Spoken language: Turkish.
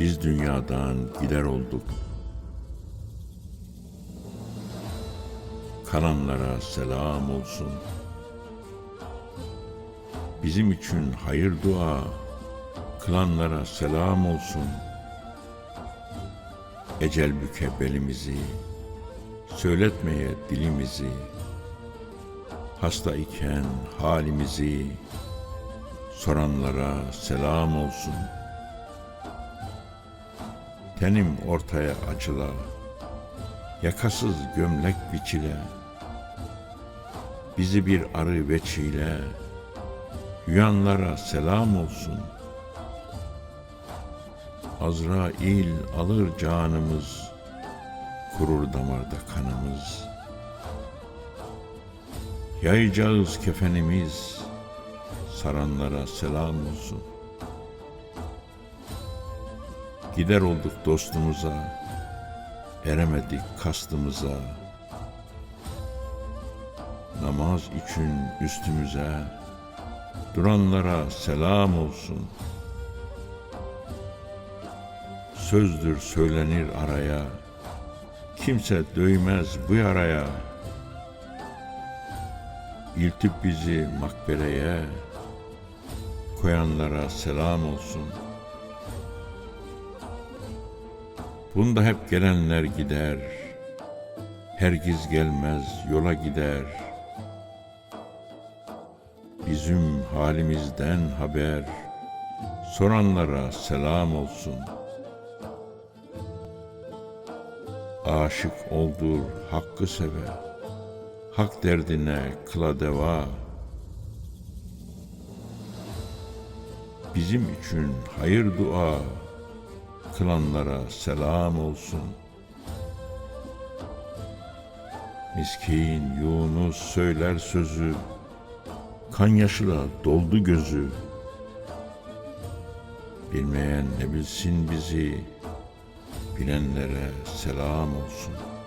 Biz dünyadan gider olduk. Kalanlara selam olsun. Bizim için hayır dua, kılanlara selam olsun. Ecel büke belimizi, söyletmeye dilimizi, hasta iken halimizi, soranlara selam olsun. Tenim ortaya açıla, yakasız gömlek biçile, bizi bir arı veçile, Yuyanlara selam olsun. Azrail alır canımız, kurur damarda kanımız. Yayacağız kefenimiz, saranlara selam olsun. Gider olduk dostumuza, eremedik kastımıza. Namaz için üstümüze, duranlara selam olsun. Sözdür söylenir araya, kimse döymez bu yaraya. İltip bizi makbereye, koyanlara selam olsun. Bunda hep gelenler gider, hergiz gelmez yola gider.'' bizim halimizden haber, soranlara selam olsun. Aşık oldur hakkı seve, hak derdine kıla deva. Bizim için hayır dua, kılanlara selam olsun. Miskin Yunus söyler sözü, kan yaşıyla doldu gözü. Bilmeyen ne bilsin bizi, bilenlere selam olsun.''